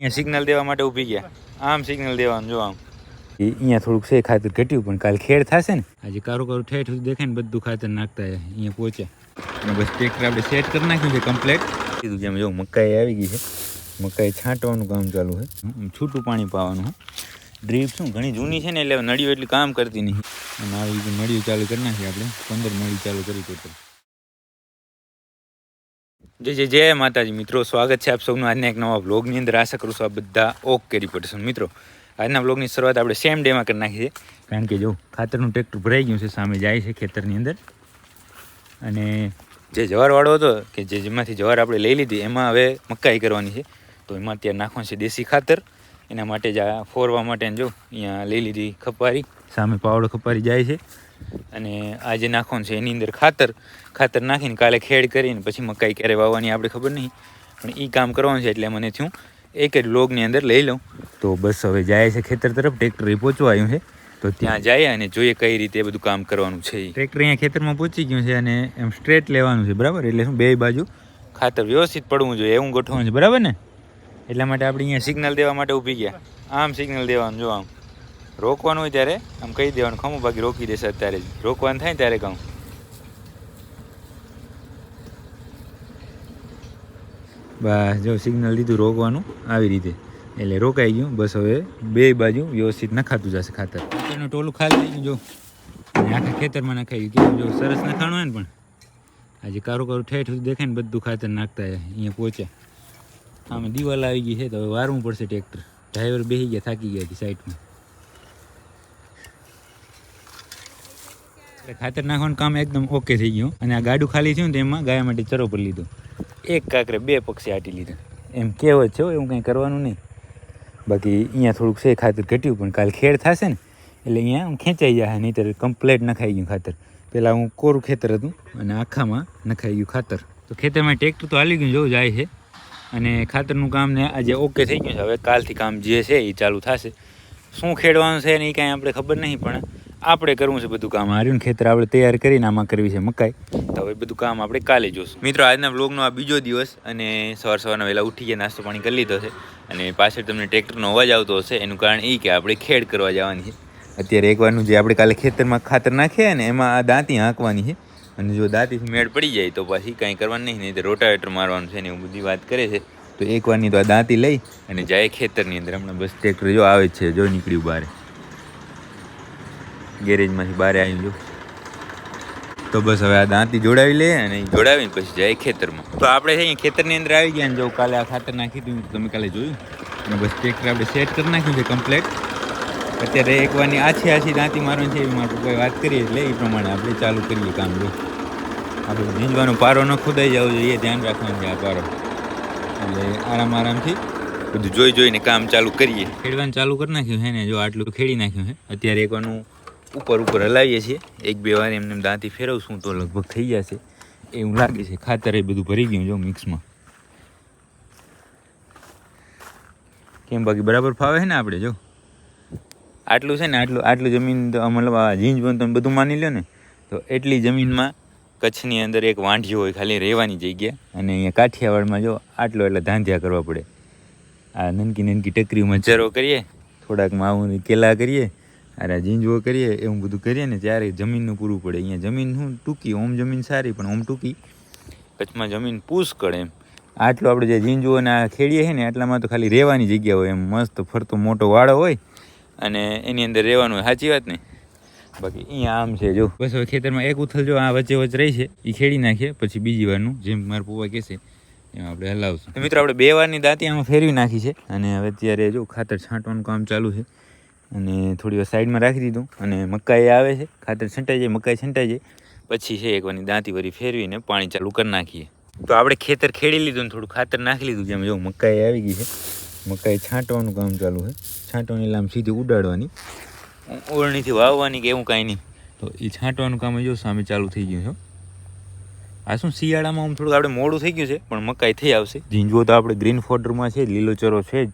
અહીંયા સિગ્નલ દેવા માટે ઊભી ગયા. આમ સિગ્નલ દેવાનું જો આમ. એ અહીંયા થોડુંક છે ખાતર ઘટ્યું પણ કાલ ખેડ થશે ને. આજે કારું કારું ઠેઠ સુધી દેખાય ને બધું ખાતર નાખતા અહીંયા પહોંચે અને બસ ટ્રેક્ટર આપણે સેટ કરી નાખ્યું છે કમ્પ્લેટ કીધું જેમ જો મકાઈ આવી ગઈ છે. મકાઈ છાંટવાનું કામ ચાલુ છે. છૂટું પાણી પાવાનું હે. ડ્રીપ શું ઘણી જૂની છે ને એટલે નળીઓ એટલી કામ કરતી નહીં. અને આવી નળીઓ ચાલુ કરી નાખી આપણે પંદર નળી ચાલુ કરી ટોટલ જય જય જય માતાજી. મિત્રો, સ્વાગત છે આપ સૌનું આજના એક નવા બ્લોગની અંદર. આશા કરું છું આ બધા ઓકે રિપોર્ટેશન મિત્રો, આજના બ્લોગની શરૂઆત આપણે સેમ ડેમાં કરી નાખીએ કારણ કે જો, ખાતરનું ટ્રેક્ટર ભરાઈ ગયું છે, સામે જાય છે ખેતરની અંદર. અને જે જવારવાળો હતો, કે જે જેમાંથી જવાર આપણે લઈ લીધી, એમાં હવે મકાઈ કરવાની છે. તો એમાં અત્યારે નાખવાનું છે દેશી ખાતર. એના માટે જ આ ફોરવા માટે જો, અહીંયા લઈ લીધી ખપારી. સામે પાવડો ખપારી જાય છે. અને આ જે નાખવાનું છે એની અંદર ખાતર ખાતર નાખીને કાલે ખેડ કરીને પછી મકાઈ ક્યારે વાવવાની આપણે ખબર નહીં, પણ એ કામ કરવાનું છે એટલે મને થયું, એક જ લોગની અંદર લઈ લઉં. તો બસ હવે જાય છે ખેતર તરફ, ટ્રેક્ટર પહોંચવા આવ્યું છે. તો ત્યાં જઈએ અને જોઈએ કઈ રીતે બધું કામ કરવાનું છે. ટ્રેક્ટર અહીંયા ખેતરમાં પહોંચી ગયું છે અને એમ સ્ટ્રેટ લેવાનું છે, બરાબર? એટલે શું, બે બાજુ ખાતર વ્યવસ્થિત પડવું જોઈએ, એવું ગોઠવવાનું છે, બરાબર ને? એટલા માટે આપણે અહીંયા સિગ્નલ દેવા માટે ઊભી ગયા. આમ સિગ્નલ દેવાનું, જો આમ. રોકવાનું હોય ત્યારે આમ કહી દેવાનું ખમું બાકી રોકી દેશે અત્યારે જ. રોકવાનું થાય ત્યારે કહું. બસ, જો સિગ્નલ દીધું રોકવાનું, આવી રીતે. એટલે રોકાઈ ગયું. બસ હવે બે બાજુ વ્યવસ્થિત નખાતું જશે ખાતર. ખેતરનું ટોલું ખાલી થઈ ગયું. જો આખા ખેતરમાં નખાઈ ગયું. કેવું જો સરસ નખાણું હોય ને પણ. આજે કારું કારું ઠેઠ દેખાય ને બધું ખાતર નાખતા અહીંયા પહોંચ્યા આમાં દિવાલ આવી ગઈ છે, તો હવે વારવું પડશે ટ્રેક્ટર. ડ્રાઈવર બેસી ગયા, થાકી ગયા હતી સાઈડમાં. ખાતર નાખવાનું કામ એકદમ ઓકે થઈ ગયું. અને આ ગાડું ખાલી થયું ને તો એમાં ગાય માટે ચરો પર લીધો. એક કાંકરે બે પક્ષી આટી લીધા. એમ કહેવત છે હો, એવું કંઈ કરવાનું નહીં. બાકી અહીંયા થોડુંક છે ખાતર ઘટ્યું પણ કાલ ખેડ થશે ને એટલે અહીંયા આમ ખેંચાઈ જાય નહીંતર કમ્પ્લેટ નખાઈ ગયું ખાતર. પહેલાં હું કોરું ખેતર હતું અને આખામાં નખાઈ ગયું ખાતર. તો ખેતરમાં ટ્રેક્ટર તો હાલી ગયું જવું જાય છે. અને ખાતરનું કામ ને આજે ઓકે થઈ ગયું છે. હવે કાલથી કામ જે છે એ ચાલુ થશે. શું ખેડવાનું છે ને એ કાંઈ આપણે ખબર નહીં પણ આપણે કરવું છે બધું કામ. હાર્યું ખેતર આપણે તૈયાર કરીને આમાં કરવી છે મકાઈ. તો હવે બધું કામ આપણે કાલે જોશું. મિત્રો, આજના વ્લોગનો આ બીજો દિવસ અને સવાર સવારના વહેલા ઉઠી ગયા, નાસ્તો પાણી કરી લીધો છે અને પાછળ તમને ટ્રેક્ટરનો અવાજ આવતો હશે. એનું કારણ એ કે આપણે ખેડ કરવા જવાની છે. અત્યારે એકવારનું જે આપણે કાલે ખેતરમાં ખાતર નાખીએ ને એમાં આ દાંતી હાંકવાની છે. અને જો દાંતીથી મેળ પડી જાય તો પછી કાંઈ કરવાનું નહીં નહીં તો રોટાવેટર મારવાનું છે ને એવું બધી વાત કરે છે. તો એકવારની તો આ દાંતી લઈ અને જાય ખેતરની અંદર. હમણાં બસ ટ્રેક્ટર જો આવે છે, જો નીકળ્યું બહાર ગેરેજમાંથી બહાર આવી જો. તો બસ હવે આ દાંતી જોડાવી લે અને જોડાવીને પછી જાય ખેતરમાં. તો આપણે અહીંયા ખેતરની અંદર આવી ગયા ને જો કાલે આ ખાતર નાખી દીધું તમે કાલે જોયું? અને બસ ટ્રેક્ટર આપણે સેટ કરી નાખ્યું છે કમ્પ્લેટ. અત્યારે એક વારની આછી આછી દાંતી મારવાની છે એવી મારે કોઈ વાત કરીએ એટલે એ પ્રમાણે આપણે ચાલુ કરીએ કામ જો. આપણે ઝીંજવાનો પારો ન ખોદાઈ જવો જોઈએ ધ્યાન રાખવાનું છે આ પારો. એટલે આરામ આરામથી બધું જોઈ જોઈને કામ ચાલુ કરીએ. ખેડવાનું ચાલુ કરી નાખ્યું છે ને, જો આટલું ખેડી નાખ્યું છે. અત્યારે એકવાનું ઉપર ઉપર હલાવીએ છીએ. એક બે વાર એમને દાંતી ફેરવશું તો લગભગ થઈ જશે. એવું લાગે છે. ખાતર એ બધું ભરી ગયું જો મિક્સમાં. કેમ બાકી બરાબર ફાવે છે ને આપણે જો? આટલું છે ને આટલું આટલું જમીન તો મતલબ આ જીંજ બંધ તમે બધું માની લો ને. તો એટલી જમીનમાં કચ્છની અંદર એક વાંઢી હોય ખાલી રહેવાની જગ્યા. અને અહીંયા કાઠિયાવાડમાં જો આટલો એટલે ધાંધિયા કરવા પડે. આ નનકી નનકી ટકરીમાં ચરો કરીએ? થોડાક માવું કેલા કરીએ. અરે જીંજવો કરીએ, એવું બધું કરીએ ને ત્યારે જમીનનું પૂરું પડે. અહીંયા જમીન શું? ટૂંકી, ઓમ જમીન સારી, પણ ઓમ ટૂંકી. કચ્છમાં જમીન પુષ્કળ એમ. આટલું આપણે જે જીંજવો અને આ ખેડીએ છે ને, આટલામાં તો ખાલી રહેવાની જગ્યા હોય એમ. મસ્ત ફરતો મોટો વાળો હોય અને એની અંદર રહેવાનું હોય. સાચી વાત ને? બાકી અહીંયા આમ છે, જો. બસ હવે ખેતરમાં એક ઉથલ જો આ વચ્ચે વચ્ચે રહી છે. એ ખેડી નાખીએ, પછી બીજી વારનું, જેમ મારા પપ્પા કહેશે એમ આપણે હલાવશું. મિત્રો, આપણે બે વારની દાંતી આમાં ફેરવી નાખી છે. અને હવે અત્યારે જો ખાતર છાંટવાનું કામ ચાલુ છે. અને થોડી વાર સાઈડમાં રાખી દીધું. અને મકાઈ આવે છે. ખાતર છંટાઈ જાય, મકાઈ છંટાઈ જાય. પછી છે એક વારની દાંતી વરી ફેરવીને પાણી ચાલુ કરી નાખીએ. તો આપણે ખેતર ખેડી લીધું ને થોડું ખાતર નાખી લીધું જેમ જો મકાઈ આવી ગઈ છે. મકાઈ છાંટવાનું કામ ચાલુ છે. છાંટવાની લાંબ સીધી ઉડાડવાની. ઓળણીથી વાવવાની કે એવું કાંઈ નહીં. તો એ છાંટવાનું કામ જો સામે ચાલુ થઈ ગયું છે. આ શું શિયાળામાં આમ થોડુંક આપણે મોડું થઈ ગયું છે, પણ મકાઈ થઈ આવશે. ઝીંજવો તો આપણે ગ્રીન ફોર્ડરમાં છે લીલો ચરો છે જ.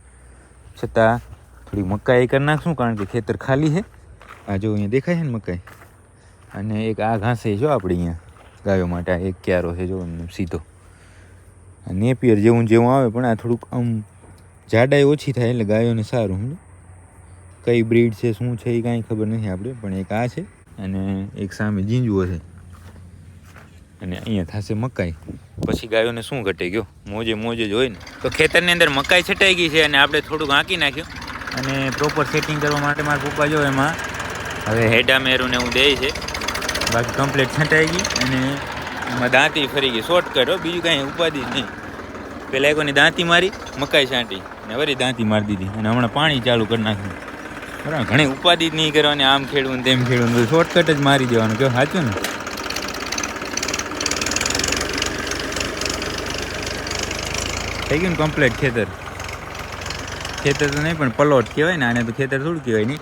છતાં થોડી મકાઈ કરી નાખશું, કારણ કે ખેતર ખાલી છે. આ જો અહીંયા દેખાય છે ને મકાઈ? અને એક આ ઘાસે જો આપણે અહીંયા, ગાયો માટે આ એક ક્યારો છે જો સીધો. નેપિયર જેવું જેવું આવે, પણ આ થોડુંક આમ જાડાઈ ઓછી થાય એટલે ગાયોને સારું કઈ બ્રીડ છે, શું છે, એ કાંઈ ખબર નથી આપણે, પણ એક આ છે અને એક સામે જીંજવો છે. અને અહીંયા થશે મકાઈ. પછી ગાયોને શું ઘટે ગયો? મોજે મોજે જ હોય ને. તો ખેતરની અંદર મકાઈ છટાઈ ગઈ છે અને આપણે થોડુંક હાંકી નાખ્યું. અને પ્રોપર સેટિંગ કરવા માટે મારા પપ્પા જો એમાં. હવે હેડા મેરું ને એવું દે છે. બાકી કમ્પ્લીટ છંટાઈ ગઈ અને એમાં દાંતી ફરી ગઈ. શોર્ટકટ હો બીજું કાંઈ ઉપાધિ નહીં. પહેલાં એકોની દાંતી મારી મકાઈ છાંટી. ને વળી દાંતી મારી દીધી. અને હમણાં પાણી ચાલુ કરી નાખ્યું. બરાબર ઘણી ઉપાધિ જ નહીં કરવાની. આમ ખેડવું ને તેમ ખેડવું બધું શોર્ટકટ જ મારી દેવાનું. કહો સાચું ને? થઈ ગયું ને કમ્પ્લેટ ખેતર? ખેતર તો નહીં પણ પલોટ કહેવાય ને આને તો ખેતર થોડું કહેવાય નહીં.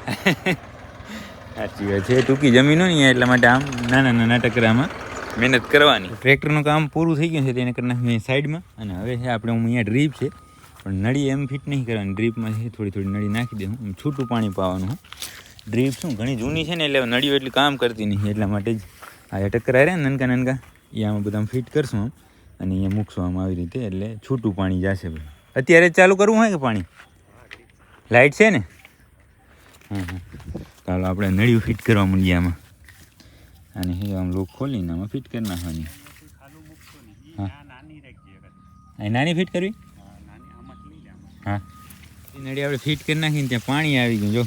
સાચી વાત છે ટૂંકી જમીનો નહીં એટલા માટે આમ નાના નાના ટકરામાં મહેનત કરવાની. ટ્રેક્ટરનું કામ પૂરું થઈ ગયું છે તેને કરી નાખ્યું સાઈડમાં અને હવે છે આપણે હું અહીંયા ડ્રીપ છે પણ નળી એમ ફિટ નહીં કરવાની. ડ્રીપમાં છે થોડી થોડી નળી નાખી દે હું છૂટું પાણી પાવાનું હું. ડ્રીપ શું ઘણી જૂની છે ને એટલે નળીઓ એટલી કામ કરતી નહીં એટલા માટે જ આ ટકરા રહ્યા નનકા નનકા એ આમાં બધા ફિટ કરશું આમ અને અહીંયા મૂકશું આમ આવી રીતે એટલે છૂટું પાણી જશે ભાઈ અત્યારે ચાલુ કરવું હોય કે પાણી? લાઇટ છે ને? ચાલો, આપણે નળીઓ ફિટ કરવા માંડીએ આમાં. અને હે, આમ લોક ખોલીને આમાં ફિટ કરી નાખવાની. હા. નાની ફિટ કરવી? હા. એ નળી આપણે ફિટ કરી નાખીને ત્યાં પાણી આવી ગયું, જો.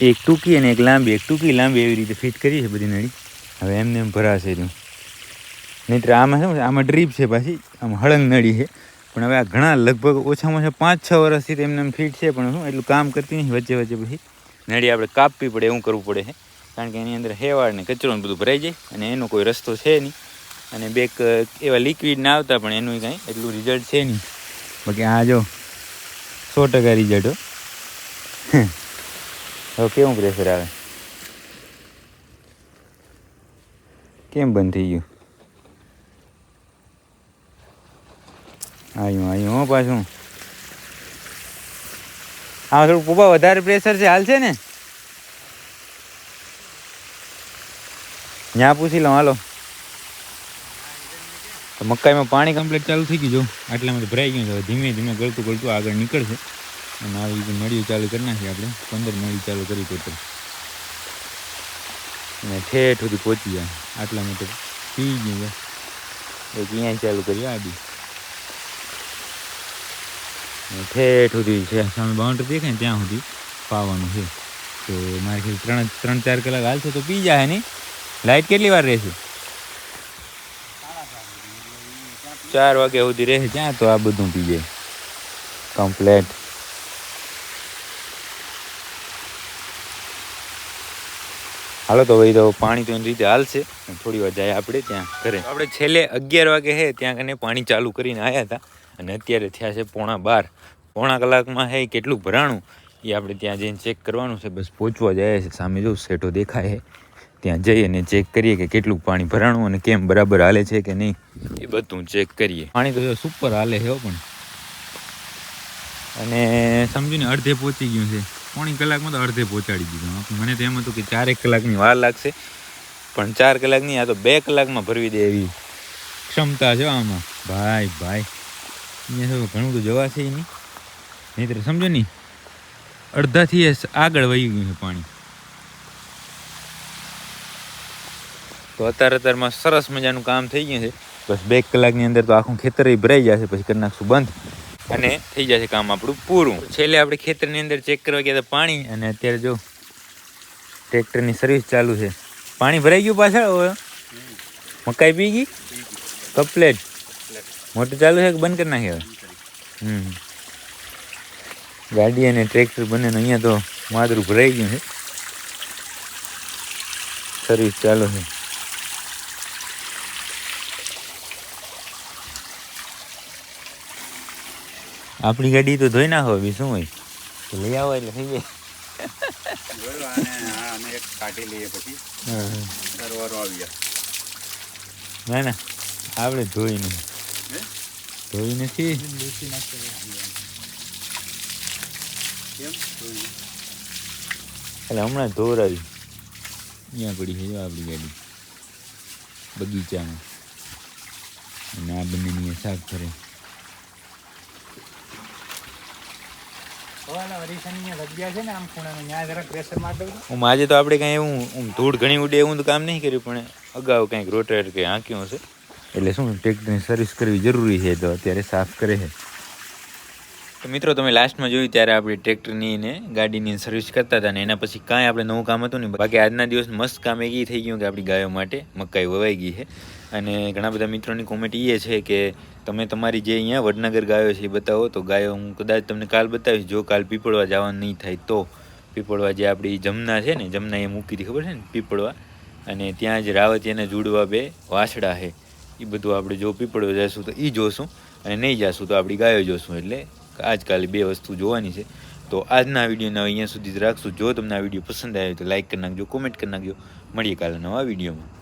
એક ટૂંકી અને એક લાંબી. એક ટૂંકી લાંબી એવી રીતે ફિટ કરી છે બધી નળી. હવે એમને એમ ભરાશે રહ્યું નહીંતર આમાં શું આમાં ડ્રીપ છે પાછી. આમ હળંગ નળી છે. પણ હવે આ ઘણા લગભગ ઓછામાં ઓછા પાંચ છ વર્ષથી તો એમને એમ ફિટ છે, પણ શું, એટલું કામ કરતી નહીં વચ્ચે વચ્ચે પછી નળી આપણે કાપવી પડે, એવું કરવું પડે છે. કારણ કે એની અંદર હેવાળ ને કચરો બધું ભરાઈ જાય અને એનો કોઈ રસ્તો છે નહીં. અને બેક એવા લિક્વિડ ના આવતા, પણ એનું કાંઈ એટલું રિઝલ્ટ છે નહીં. બાકી આ જો સો ટકા રિઝલ્ટ હવે કેવું પ્રેશર આવે? કેમ બંધ થઈ ગયું? આવ્યું આવ્યું હો પાછું. હા થોડું પપ્પા વધારે પ્રેશર છે, હાલ છે ને? ત્યાં પૂછી લઉં, હાલો. તો મકાઈમાં પાણી કમ્પ્લીટ ચાલુ થઈ ગયું, જો. માટે ભરાઈ ગયું છે. ધીમે ધીમે ગળતું ગળતું આગળ નીકળશે. અને આવી નળીઓ ચાલુ કરી નાખીએ આપણે. પંદર નળી ચાલુ કરી ટોટલ અને ઠેઠ સુધી પહોંચી જાય આટલામાં તો પી ગયું એક અહીંયા ચાલુ કરી આ અને ઠેઠ સુધી છે. સામે બાઉન્ડ્રી દેખાય ત્યાં સુધી પાવાનું છે. તો મારે ખ્યાલ ત્રણ ત્રણ, ચાર કલાક હાલશે તો પી જાય નહીં લાઇટ કેટલી વાર રહેશે? ચાર વાગ્યા સુધી રહેશે. ત્યાં તો આ બધું પી જાય. કમ્પ્લેટ હાલો તો ભાઈ, તો પાણી તો એની રીતે હાલશે. થોડી વાર જાય આપણે ત્યાં ઘરે. આપણે છેલ્લે અગિયાર વાગે હે, ત્યાં કને પાણી ચાલુ કરીને આવ્યા હતા. અને અત્યારે થયા છે પોણા બાર. પોણા કલાકમાં હે, કેટલું ભરાણું? એ આપણે ત્યાં જઈને ચેક કરવાનું છે. બસ પહોંચવા જાય છે. સામે જો સેટો દેખાય છે. ત્યાં જઈ અને ચેક કરીએ કે કેટલું પાણી ભરાણું અને કેમ બરાબર હાલે છે કે નહીં. એ બધું ચેક કરીએ. પાણી તો સુપર હાલે છે પણ. અને સમજીને અડધે પહોંચી ગયું છે. પોણી કલાકમાં તો અડધે પહોંચાડી દીધું. મને તો એમ હતું કે ચારેક કલાકની વાર લાગશે. પણ ચાર કલાકની આ તો બે કલાકમાં ભરવી દે એવી ક્ષમતા છે આમાં. ભાઈ ભાઈ. અહીંયા તો ઘણું તો જવાશે નહીં. નહીતર સમજો નહીં અડધાથી આગળ વહી ગયું છે પાણી. તો અત્યારે અત્યારમાં સરસ મજાનું કામ થઈ ગયું છે. બસ બે કલાકની અંદર તો આખું ખેતર ભરાઈ જશે પછી કરી નાખશું બંધ. અને થઈ જશે કામ આપણું પૂરું. છેલ્લે આપણે ખેતરની અંદર ચેક કરવા ગયા પાણી અને અત્યારે જો ટ્રેક્ટરની સર્વિસ ચાલુ છે. પાણી ભરાઈ ગયું પાછળ મકાઈ પી ગઈ? કપલેટ મોટર ચાલુ છે કે બંધ કરી નાખી હવે? હમ ગાડી અને ટ્રેક્ટર બંને અહીંયા તો માદરું ભરાઈ ગયું છે. સર્વિસ ચાલુ છે. આપણી ગાડી તો ધોઈ નાખો બી શું હોય? લઈ આવો એટલે થઈ જાય. કાઢી લઈએ પછી. ના ના. આપણે ધોઈ નહીં ધોઈ નથી એટલે હમણાં ધોરાવી. અહીંયા પડી છે જો આપણી ગાડી. બગીચામાં. અને આ બંનેની સાફ કરે. ઓલા અરીસાની અહીંયા જગ્યા છે ને આમ ખૂણામાં. ત્યાં જરાક પ્રેશર માર દઉં છું. હું આજે તો આપણે કાંઈ એવું ધૂળ ઘણી ઉડે એવું તો કામ નહીં કર્યું પણ અગાઉ કંઈક રોટેટ કે હાંક્યું હશે. એટલે શું ટ્રેક્ટરની સર્વિસ કરવી જરૂરી છે તો અત્યારે સાફ કરે છે. તો મિત્રો, તમે લાસ્ટમાં જોયું ત્યારે આપણે ટ્રેક્ટરની ને ગાડીની સર્વિસ કરતા હતા ને એના પછી કાંઈ આપણે નવું કામ હતું નહીં બાકી આજના દિવસ મસ્ત કામ એ થઈ ગયું કે આપણી ગાયો માટે મકાઈ વવાઈ ગઈ છે. અને ઘણા બધા મિત્રોની કોમેન્ટ એ છે કે તમે તમારી જે અહીંયા વડનગર ગાયો છે એ બતાવો તો ગાયો હું કદાચ તમને કાલ બતાવીશ, જો કાલ પીપળવા જવાનું નહીં થાય તો. પીપળવા જે આપણી જમના છે ને, જમના એ મૂકી ખબર છે ને, પીપળવા. અને ત્યાં જ રાવતિયાના જુડવા બે વાસડા છે. એ બધું આપણે જો પીપળો જઈશું તો એ જોશું અને નહીં જઈશું તો આપણી ગાયો જોશું. એટલે આજકાલ બે વસ્તુ જોવાની છે. તો આજના વિડીયોને અહીંયા સુધી જ રાખશું. જો તમને આ વીડિયો પસંદ આવ્યો તો લાઇક કરી નાખજો, કોમેન્ટ કરી નાખજો. મળીએ કાલે નવા વિડીયોમાં.